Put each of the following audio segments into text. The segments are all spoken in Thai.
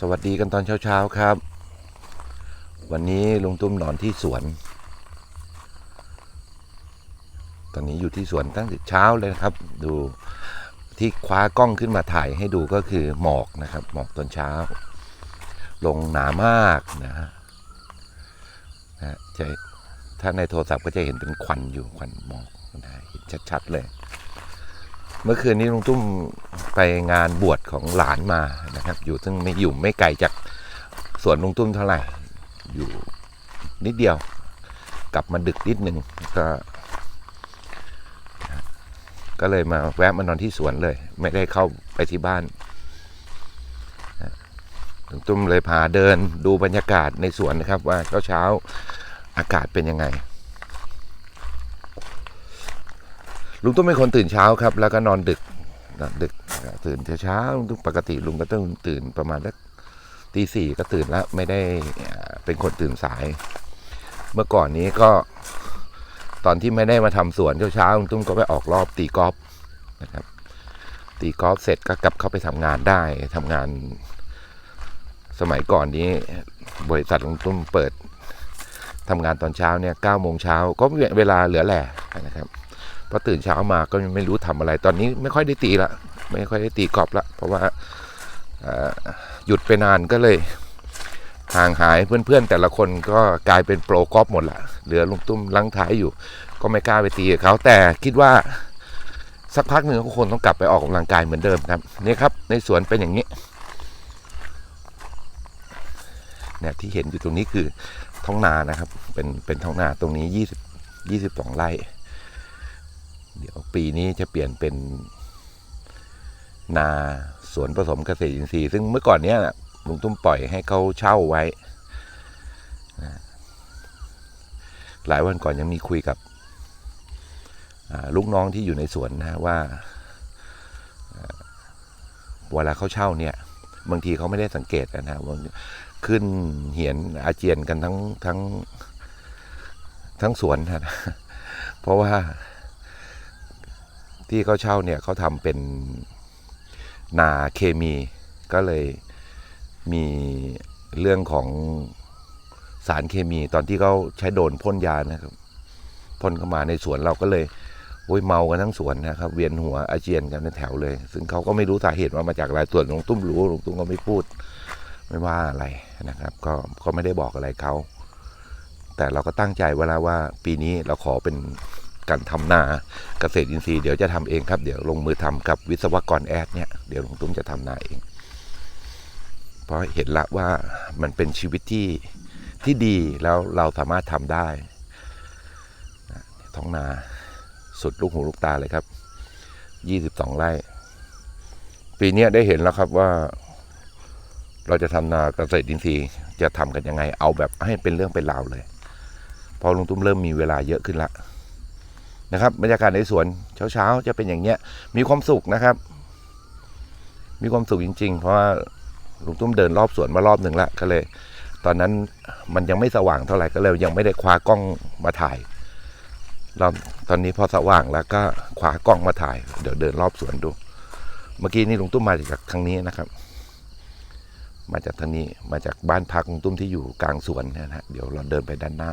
สวัสดีกันตอนเช้าๆครับ วันนี้ลุงตุ้มนอนที่สวน ตอนนี้อยู่ที่สวนตั้งแต่เช้าเลยนะครับ ดูที่คว้ากล้องขึ้นมาถ่ายให้ดูก็คือหมอกนะครับ หมอกตอนเช้า ลงหนามากนะฮะจะถ้าในโทรศัพท์ก็จะเห็นเป็นควันอยู่ควันหมอกนะฮะเห็นชัดๆเลย เมื่อคืนนี้ลุงตุ้ม ไปงานบวชของหลานมานะครับ อยู่ซึ่งไม่อยู่ไม่ไกลจากสวนลุงตุ้มเท่าไหร่ อยู่นิดเดียว กลับมาดึกนิดหนึ่งก็ ก็เลยมาแวะมานอนที่สวนเลย ไม่ได้เข้าไปที่บ้านลุงตุ้มเลยพาเดินดูบรรยากาศในสวนนะครับ ว่าเช้าเช้าอากาศเป็นยังไงลุงตุ้มเป็นคนตื่นเช้าครับ แล้วก็นอนดึกนอนดึก ตื่นเช้าๆลุงปกติลุงก็ต้องตื่นประมาณสักตีสี่ก็ตื่นแล้วไม่ได้เป็นคนตื่นสาย เมื่อก่อนนี้ก็ตอนที่ไม่ได้มาทำสวนเช้าๆลุงตุ้มก็ไปออกรอบตีกอล์ฟนะครับ ตีกอล์ฟเสร็จก็กลับเข้าไปทำงานได้ทำงาน สมัยก่อนนี้บริษัทลุงตุ้มเปิดทำงานตอนเช้าเนี่ยเก้าโมงเช้าก็เวลาเหลือแหล่นะครับ พอตื่นเช้ามาก็ไม่รู้ทำอะไร ตอนนี้ไม่ค่อยได้ตีละ ไม่ค่อยได้ตีกรอล์ฟละ เพราะว่าหยุดไปนานก็เลยห่างหายเพื่อนๆ แต่ละคนก็กลายเป็นโปรกอล์ฟหมดละเหลือลุงตุ้มลังท้ายอยู่ ก็ไม่กล้าไปตีเขาแต่คิดว่าสักพักหนึ่งก็คงต้องกลับไปออกกำลังกายเหมือนเดิมครับนี่ครับ ในสวนเป็นอย่างนี้เนี่ยที่เห็นอยู่ตรงนี้คือท้องนานะครับ เป็นเป็นท้องนาตรงนี้ยี่สิบยี่สิบสองไร่ เดี๋ยวปีนี้จะเปลี่ยนเป็น นาสวนผสมเกษตรอินทรีย์ ซึ่งเมื่อก่อนเนี้ยลุงตุ้มปล่อยให้เขาเช่าไว้ หลายวันก่อนยังมีคุยกับลูกน้องที่อยู่ในสวนนะว่าอ่าเวลาเขาเช่าเนี่ย บางทีเขาไม่ได้สังเกตนะว่าขึ้นเหียนอาเจียนกันทั้งทั้งทั้งสวนนะเพราะว่า ที่เขาเช่าเนี่ยเขาทำเป็นนาเคมีก็เลยมีเรื่องของสารเคมีตอนที่เขาใช้โดนพ่นยานะครับพ่นเข้ามาในสวนเราก็เลยโอ้ยเมากันทั้งสวนนะครับ เวียนหัวอาเจียนกันในแถวเลย ซึ่งเขาก็ไม่รู้สาเหตุว่ามาจากอะไรส่วนหลวงตุ้มรู้หลวงตุ้มก็ไม่พูด ไม่ว่าอะไรนะครับ ก็ก็ไม่ได้บอกอะไรเขาแต่เราก็ตั้งใจไว้แล้วว่าปีนี้เราขอเป็น การทำนาเกษตรอินทรีย์เดี๋ยวจะทำเองครับ เดี๋ยวลงมือทำกับวิศวกรแอดเนี่ยเดี๋ยวลวงตุ้มจะทำนาเอง เพราะเห็นละว่ามันเป็นชีวิตที่ที่ดีแล้วเราสามารถทำได้ท้องนาสุดลูกหูลูกตาเลยครับยี่สิบสองไร่ ปีนี้ได้เห็นแล้วครับว่า เราจะทำนาเกษตรอินทรีย์จะทำกันยังไง เอาแบบให้เป็นเรื่องเป็นราวเลย พอลุงตุ้มเริ่มมีเวลาเยอะขึ้นละ นะครับ บรรยากาศในสวนเช้าๆจะเป็นอย่างเงี้ย มีความสุขนะครับ มีความสุขจริง ๆ เพราะว่าลุงตุ้มเดินรอบสวนมารอบหนึ่งละก็เลย ตอนนั้นมันยังไม่สว่างเท่าไหร่ก็เลยยังไม่ได้คว้ากล้องมาถ่ายเราตอนนี้พอสว่างแล้วก็คว้ากล้องมาถ่าย เดี๋ยวเดินรอบสวนดู เมื่อกี้นี่ลุงตุ้มมาจากทางนี้นะครับ มาจากทางนี้มาจากบ้านพักลุงตุ้มที่อยู่กลางสวนนะฮะเดี๋ยวเราเดินไปด้านหน้า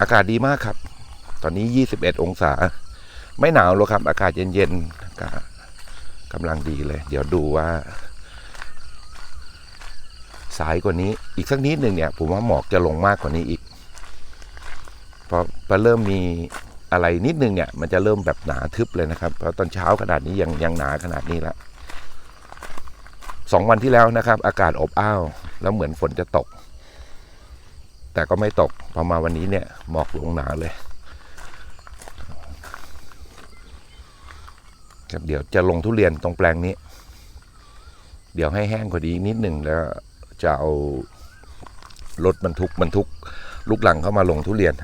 อากาศดีมากครับ ตอนนี้ 21 องศา ไม่หนาวหรอกครับ อากาศเย็นๆอากาศกำลังดีเลย เดี๋ยวดูว่า สายกว่านี้อีกสักนิดหนึ่งเนี่ย ผมว่าหมอกจะลงมากกว่านี้อีกพอพอเริ่มมีอะไรนิดนึงเนี่ย มันจะเริ่มแบบหนาทึบเลยนะครับ เพราะตอนเช้าขนาดนี้ยังยังหนาขนาดนี้ละสองวันที่แล้วนะครับ อากาศอบอ้าว แล้วเหมือนฝนจะตก แต่ก็ไม่ตกพอมาวันนี้เนี่ยหมอกลงหนาเลยครับเดี๋ยวจะลงทุเรียนตรงแปลงนี้ เดี๋ยวให้แห้งกว่านี้นิดหนึ่งแล้วจะเอารถบรรทุกบรรทุกลูกหลังเข้ามาลงทุเรียน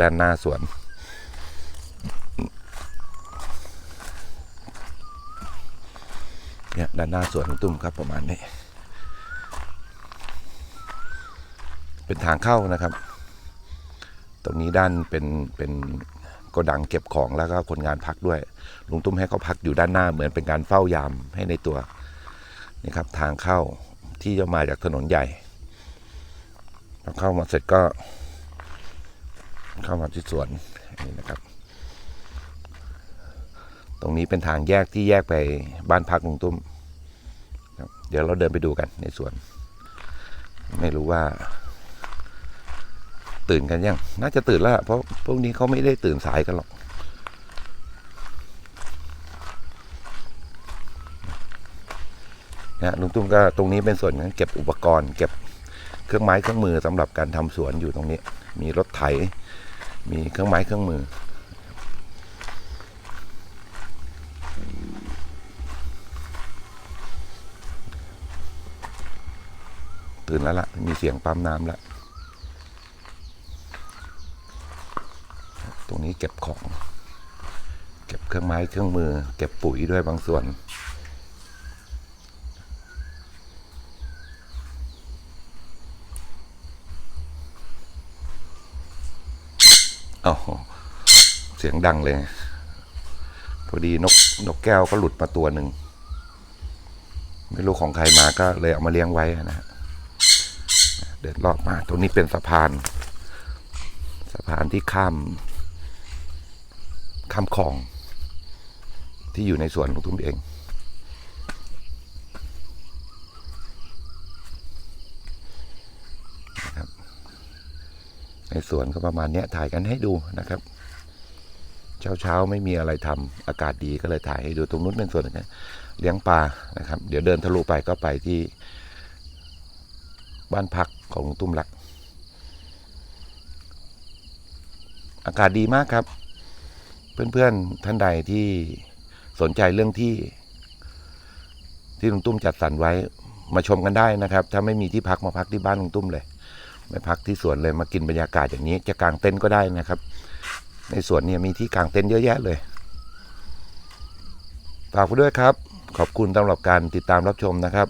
ด้านหน้าสวนเนี่ยด้านหน้าสวนของตุ้มครับประมาณนี้ เป็นทางเข้านะครับ ตรงนี้ด้านเป็นเป็นโกดังเก็บของแล้วก็คนงานพักด้วย ลุงตุ้มให้เขาพักอยู่ด้านหน้าเหมือนเป็นการเฝ้ายามให้ในตัวนี่ครับทางเข้าที่จะมาจากถนนใหญ่พอเข้ามาเสร็จก็ เข้ามาที่สวนนี่นะครับ ตรงนี้เป็นทางแยกที่แยกไปบ้านพักลุงตุ้มเดี๋ยวเราเดินไปดูกันในสวน ไม่รู้ว่า ตื่นกันยัง น่าจะตื่นแล้ว เพราะพวกนี้เขาไม่ได้ตื่นสายกันหรอก นะลุงตุ้มก็ตรงนี้เป็นส่วนของเก็บอุปกรณ์ เก็บเครื่องไม้เครื่องมือสำหรับการทำสวนอยู่ตรงนี้ มีรถไถ มีเครื่องไม้เครื่องมือตื่นแล้วล่ะ มีเสียงปั๊มน้ำแล้ว ตรงนี้เก็บของ เก็บเครื่องไม้เครื่องมือ เก็บปุ๋ยด้วยบางส่วน โอ้โหเสียงดังเลย พอดีนกนกแก้วก็หลุดมาตัวหนึ่ง ไม่รู้ของใครมาก็เลยเอามาเลี้ยงไว้นะฮะเดินรอบมา ตรงนี้เป็นสะพาน สะพานที่ข้าม ข้ามคลอง ที่อยู่ในสวนของตุ้มเองนะครับในสวนก็ประมาณนี้ถ่ายกันให้ดูนะครับ เช้าเช้าๆไม่มีอะไรทำอากาศดีก็เลยถ่ายให้ดูตรงนู้นเป็นส่วนหนึงนะเลี้ยงปลานะครับ เดี๋ยวเดินทะลุไปก็ไปที่ บ้านพักของลุงตุ้มลักอากาศดีมากครับ เพื่อนๆท่านใดที่สนใจเรื่องที่ ที่ลุงตุ้มจัดสรรไว้มาชมกันได้นะครับ ถ้าไม่มีที่พักมาพักที่บ้านลุงตุ้มเลยไปพักที่สวนเลยมากินบรรยากาศอย่างนี้ จะกางเต็นท์ก็ได้นะครับ ในสวนเนี่ยมีที่กางเต็นท์เยอะแยะเลยฝากไว้ด้วยครับ ขอบคุณสำหรับการติดตามรับชมนะครับ